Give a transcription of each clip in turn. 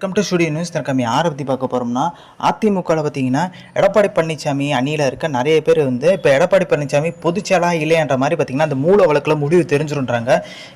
Welcome to studio news தற்காமி யாரை பற்றி பார்க்க போகிறோம்னா அதிமுகவில் பார்த்தீங்கன்னா எடப்பாடி பழனிசாமி அணியில் இருக்க நிறைய பேர் வந்து இப்போ எடப்பாடி பழனிசாமி பொதுச்செயலா இல்லையன்ற மாதிரி பார்த்தீங்கன்னா அந்த மூல வழக்கில் முடிவு தெரிஞ்சிருன்றாங்க.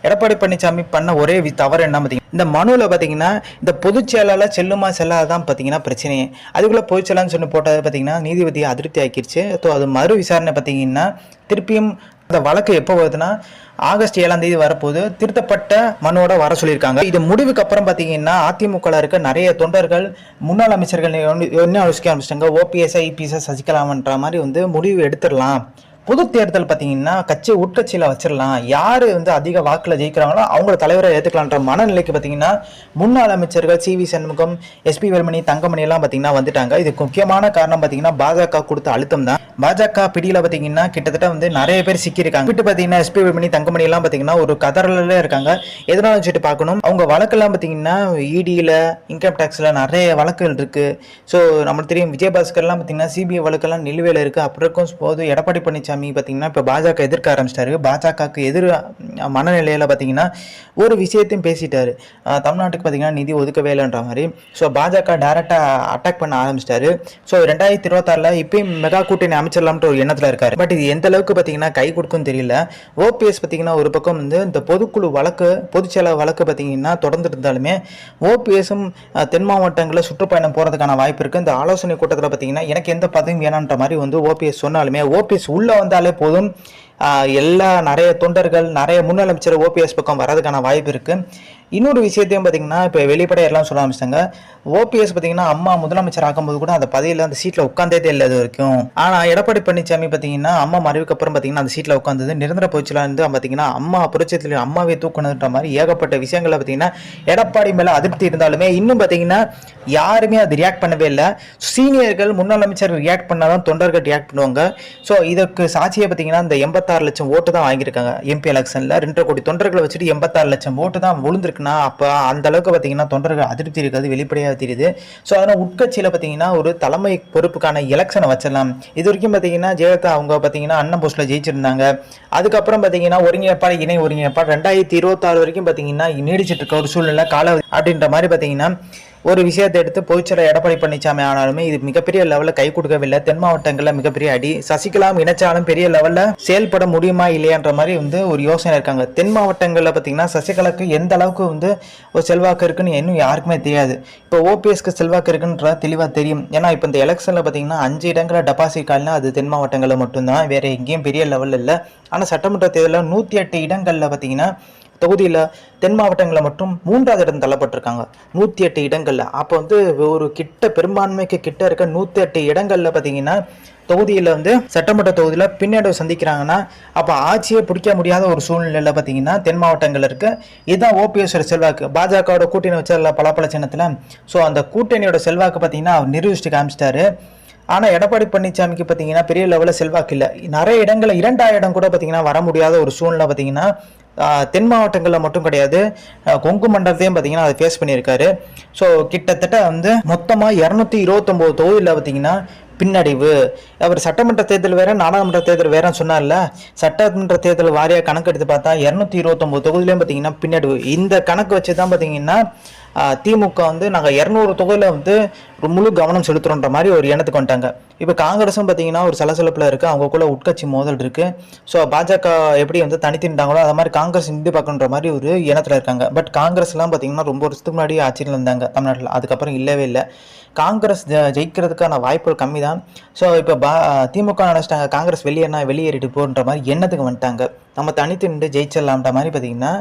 எடப்பாடி பழனிசாமி பண்ண ஒரே தவறு என்ன பார்த்தீங்கன்னா இந்த மனுவில் பார்த்தீங்கன்னா இந்த பொதுச்செயலாளர் செல்லுமா செல்லாதான் பார்த்தீங்கன்னா பிரச்சனையே. அதுக்குள்ளே பொதுச்செயலான்னு சொல்லி போட்டது பார்த்தீங்கன்னா நீதிபதி அதிருப்தி ஆக்கிருச்சு. ஸோ அது மறு விசாரணை பார்த்தீங்கன்னா திருப்பியும் அந்த வழக்கு எப்போ வருதுன்னா ஆகஸ்ட் ஏழாம் தேதி வரப்போது திருத்தப்பட்ட மனுவோட வர சொல்லியிருக்காங்க. இது முடிவுக்கு அப்புறம் பார்த்தீங்கன்னா அதிமுகவில் இருக்க நிறைய தொண்டர்கள் முன்னாள் அமைச்சர்கள் என்ன- ஆலோசிக்க யோசிக்க ஆரம்பிச்சிட்டாங்க? ஓபிஎஸ்ஐ ஐபிஎஸ் சசிகலாமன்ற மாதிரி வந்து முடிவு எடுத்துடலாம். பொது தேர்தல் பார்த்தீங்கன்னா கட்சி உட்கட்சியில் வச்சிடலாம். யார் வந்து அதிக வாக்கில் ஜெயிக்கிறாங்களோ அவங்கள தலைவரை ஏற்றுக்கலான்ற மனநிலைக்கு பார்த்தீங்கன்னா முன்னாள் அமைச்சர்கள் சி வி சண்முகம் எஸ்பி வேலுமணி தங்கமணி எல்லாம் பார்த்தீங்கன்னா வந்துட்டாங்க. இதுக்கு முக்கியமான காரணம் பார்த்தீங்கன்னா பாஜக கொடுத்த அழுத்தம் தான். பாஜக பிடியில் பார்த்தீங்கன்னா கிட்டத்தட்ட வந்து நிறைய பேர் சிக்கியிருக்காங்க. விட்டு பார்த்தீங்கன்னா எஸ்பி வேலுமணி தங்கமணி எல்லாம் பார்த்தீங்கன்னா ஒரு கதறல இருக்காங்க. எதனால வச்சுட்டு பார்க்கணும். அவங்க வழக்கெல்லாம் பார்த்தீங்கன்னா இடியில் இன்கம் டேக்ஸில் நிறைய வழக்குகள் இருக்குது ஸோ நம்மளுக்கு தெரியும் விஜயபாஸ்கர்லாம் பார்த்தீங்கன்னா சிபிஐ வழக்கெல்லாம் நிலுவையில் இருக்குது அப்புறம் இருக்கும் போது எடப்பாடி பழனிசாமி பார்த்தீங்கன்னா இப்போ பாஜக எதிர்க்க ஆரம்பிச்சிட்டாரு. பாஜகவுக்கு எதிர் மனநிலையில் பார்த்தீங்கன்னா ஒரு விஷயத்தையும் பேசிட்டாரு. தமிழ்நாட்டுக்கு பார்த்தீங்கன்னா நிதி ஒதுக்கவே இல்லைன்ற மாதிரி. ஸோ பாஜக டைரெக்டாக அட்டாக் பண்ண ஆரம்பிச்சிட்டாரு. ஸோ ரெண்டாயிரத்தி இருபத்தாறில் இப்பயும் மெகா கூட்டணி அமைச்சிடலாம்ன்ற ஒரு எண்ணத்தில் இருக்காரு. பட் இது எந்த அளவுக்கு பார்த்தீங்கன்னா கை கொடுக்கும் தெரியல. ஓபிஎஸ் பார்த்தீங்கன்னா ஒரு பக்கம் வந்து இந்த பொதுக்குழு வழக்கு பொதுச்செயலாளர் வழக்கு பார்த்தீங்கன்னா தொடர்ந்து இருந்தாலுமே ஓபிஎஸும் தென் மாவட்டங்களில் சுற்றுப்பயணம் போகிறதுக்கான வாய்ப்பு இருக்குது இந்த ஆலோசனை கூட்டத்தில் பார்த்தீங்கன்னா எனக்கு எந்த பதவியும் வேணான்ற மாதிரி வந்து ஓபிஎஸ் சொன்னாலுமே ஓபிஎஸ் உள்ளே வந்தாலே போதும். எல்லா நிறைய தொண்டர்கள் நிறைய முன்னலமைச்சர் ஓபிஎஸ் பக்கம் வர்றதுக்கான வாய்ப்பு இருக்குது இன்னொரு விஷயத்தையும் பார்த்தீங்கன்னா இப்போ வெளிப்படையாக எல்லாம் சொல்ல ஆரம்பிச்சிட்டாங்க. ஓபிஎஸ் பார்த்தீங்கன்னா அம்மா முதலமைச்சர் ஆக்கும்போது கூட அந்த பதவியில் அந்த சீட்டில் உட்காந்ததே இல்லை இது வரைக்கும். ஆனால் எடப்பாடி பழனிசாமி பார்த்தீங்கன்னா அம்மா மறைவுக்கு அப்புறம் பார்த்தீங்கன்னா அந்த சீட்டில் உட்காந்தது நிரந்தர போச்சுலாம் இருந்து பார்த்தீங்கன்னா அம்மா புரட்சத்தில் அம்மாவே தூக்கணுன்ற மாதிரி ஏகப்பட்ட விஷயங்களை பார்த்தீங்கன்னா எடப்பாடி மேலே அதிருப்தி இருந்தாலுமே இன்னும் பார்த்தீங்கன்னா யாருமே அது ரியாக்ட் பண்ணவே இல்லை. சீனியர்கள் முன்னாள் அமைச்சர் ரியாக்ட் பண்ணாதான் தொண்டர்கள் ரியாக்ட் பண்ணுவாங்க. ஸோ இதற்கு சாட்சியை பார்த்தீங்கன்னா இந்த எண்பத்தாறு லட்சம் ஓட்டு தான் வாங்கியிருக்காங்க. எம்பி எலெக்ஷனில் ரெண்டரை கோடி தொண்டர்களை வச்சுட்டு எண்பத்தாறு லட்சம் ஓட்டு தான் விழுந்திருக்குன்னா அப்போ அந்த அளவுக்கு பார்த்தீங்கன்னா தொண்டர்கள் அதிருப்தி இருக்காது வெளிப்படையாக தெரியுது. ஸோ அதனால் உட்கட்சியில் பார்த்தீங்கன்னா ஒரு தலைமை பொறுப்புக்கான எலெக்ஷனை வச்சிடலாம். இது வரைக்கும் பார்த்தீங்கன்னா ஜெயலலிதா அவங்க பார்த்தீங்கன்னா அண்ணன் போஸ்ட்டில் ஜெயிச்சிருந்தாங்க. அதுக்கப்புறம் பார்த்தீங்கன்னா ஒருங்கிணைப்பாடு இணை ஒருங்கிணைப்பாடு ரெண்டாயிரத்தி இருபத்தாறு வரைக்கும் பார்த்தீங்கன்னா நீடிச்சிட்டு இருக்க ஒரு சூழ்நிலை கால அப்படின்ற மாதிரி பார்த்தீங்கன்னா ஒரு விஷயத்தை எடுத்து பொதுச்செயலர் எடப்பாடி பழனிசாமி ஆனாலுமே இது மிகப்பெரிய லெவலில் கை கொடுக்கவில்லை. தென் மாவட்டங்களில் மிகப்பெரிய அடி. சசிகலாம் இணைச்சாலும் பெரிய லெவலில் செயல்பட முடியுமா இல்லையான்ற மாதிரி வந்து ஒரு யோசனை இருக்காங்க. தென் மாவட்டங்களில் பார்த்தீங்கன்னா சசிகலாக்கு எந்த அளவுக்கு வந்து ஒரு செல்வாக்கு இருக்குன்னு இன்னும் யாருக்குமே தெரியாது. இப்போ ஓபிஎஸ்க்கு செல்வாக்கு இருக்குன்ற தெளிவாக தெரியும். ஏன்னா இப்போ இந்த எலெக்ஷனில் பார்த்தீங்கன்னா அஞ்சு இடங்களில் டெபாசிட் காலினா அது தென் மாவட்டங்களில் மட்டும்தான். வேற எங்கேயும் பெரிய லெவலில் இல்லை. ஆனால் சட்டமன்ற தேர்தலில் நூற்றி எட்டு இடங்களில் பார்த்தீங்கன்னா தொகுதியில் தென் மாவட்டங்களில் மட்டும் மூன்றாவது இடம் தள்ளப்பட்டிருக்காங்க. நூற்றி எட்டு இடங்களில். அப்போ வந்து ஒரு கிட்ட பெரும்பான்மைக்கு கிட்ட இருக்க நூற்றி எட்டு இடங்களில் பார்த்தீங்கன்னா தொகுதியில் வந்து சட்டமன்ற தொகுதியில் பின்னடைவு சந்திக்கிறாங்கன்னா அப்போ ஆட்சியை பிடிக்க முடியாத ஒரு சூழ்நிலையில் பார்த்தீங்கன்னா தென் மாவட்டங்கள் இருக்க. இதுதான் ஓபிஎஸ் செல்வாக்கு. பாஜகவோட கூட்டணி வச்சல பலாப்பழ சின்னத்தில். ஸோ அந்த கூட்டணியோட செல்வாக்கு பார்த்தீங்கன்னா அவர் நிரூபிச்சுட்டு காமிச்சிட்டாரு. ஆனால் எடப்பாடி பழனிசாமிக்கு பார்த்தீங்கன்னா பெரிய லெவலில் செல்வாக்கு இல்லை. நிறைய இடங்களில் இரண்டாயிரம் இடம் கூட பார்த்தீங்கன்னா வர முடியாத ஒரு சூழ்நிலை பார்த்தீங்கன்னா தென் மாவட்டங்களில் மட்டும் கிடையாது. கொங்கு மண்டலத்தையும் பார்த்தீங்கன்னா அதை ஃபேஸ் பண்ணியிருக்காரு. ஸோ கிட்டத்தட்ட வந்து மொத்தமாக இரநூத்தி இருபத்தொம்போது தொகுதியில் பார்த்தீங்கன்னா பின்னடைவு. அவர் சட்டமன்ற தேர்தல் வேற நாடாளுமன்ற தேர்தல் வேறன்னு சொன்னார்ல. சட்டமன்ற தேர்தல் வாரியாக கணக்கு எடுத்து பார்த்தா இரநூத்தி இருபத்தொம்போது தொகுதியிலையும் பார்த்தீங்கன்னா பின்னடைவு. இந்த கணக்கு வச்சு தான் பார்த்தீங்கன்னா திமுக வந்து நாங்கள் இரநூறு தொகுதியில் வந்து முழு கவனம் செலுத்துறோன்ற மாதிரி ஒரு எண்ணத்துக்கு வந்துட்டாங்க. இப்போ காங்கிரஸும் பார்த்தீங்கன்னா ஒரு சலசலப்பில் இருக்குது அவங்களுக்குள்ள உட்கட்சி மோதல் இருக்குது ஸோ பாஜக எப்படி வந்து தனித்தின்ட்டாங்களோ அது மாதிரி காங்கிரஸ் இந்தி பார்க்கணுன்ற மாதிரி ஒரு எண்ணத்தில் இருக்காங்க. பட் காங்கிரஸ்லாம் பார்த்தீங்கன்னா ரொம்ப வருஷத்துக்கு முன்னாடி ஆட்சியில் இருந்தாங்க தமிழ்நாட்டில். அதுக்கப்புறம் இல்லவே இல்லை. காங்கிரஸ் ஜெயிக்கிறதுக்கான வாய்ப்புகள் கம்மி தான் ஸோ இப்போ பா திமுக நினச்சிட்டாங்க. காங்கிரஸ் வெளியேனா வெளியேறிட்டு போன்ற மாதிரி எண்ணத்துக்கு வந்துட்டாங்க. நம்ம தனித்து நின்று ஜெயிச்சிடலாம்ன்ற மாதிரி பார்த்தீங்கன்னா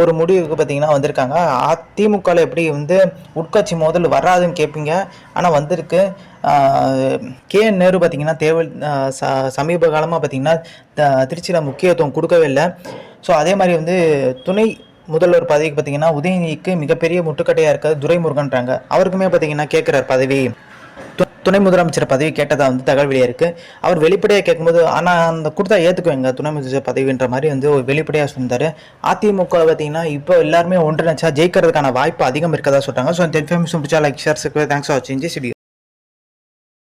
ஒரு முடிவுக்கு பார்த்தீங்கன்னா வந்திருக்காங்க. அதிமுகவில் எப்படி வந்து உட்கட்சி மோதல் வராதுன்னு கேட்பீங்க ஆனால் வந்திருக்கு. கே என் நேரு பார்த்தீங்கன்னா தேவை ச- சமீப காலமாக பார்த்தீங்கன்னா திருச்சியில் முக்கியத்துவம் கொடுக்கவே இல்லை. ஸோ அதே மாதிரி வந்து துணை முதல்வர் பதவிக்கு பார்த்தீங்கன்னா உதயநிதிக்கு மிகப்பெரிய முட்டுக்கட்டையாக இருக்கிறது துரைமுருகன்றாங்க. அவருக்குமே பார்த்தீங்கன்னா கேட்குறார் பதவி. துணை முதலமைச்சர் பதவி கேட்டதாக வந்து தகவல் வெளியாக இருக்குது அவர் வெளிப்படையாக கேட்கும்போது ஆனால் அந்த கொடுத்தா ஏற்றுக்குவேங்க துணை முதலமைச்சர் பதவின்ற மாதிரி வந்து ஒரு வெளிப்படையாக சொன்னார். அதிமுக பார்த்தீங்கன்னா இப்போ எல்லாருமே ஒன்றிணைச்சா ஜெயிக்கிறதுக்கான வாய்ப்பு அதிகம் இருக்கதா சொல்கிறாங்க ஸோ இந்த இன்ஃபர்மேஷன் பிடிச்சா லைக் ஷேர் தேங்க்ஸ் ஃபார் வாட்சிங் ஜி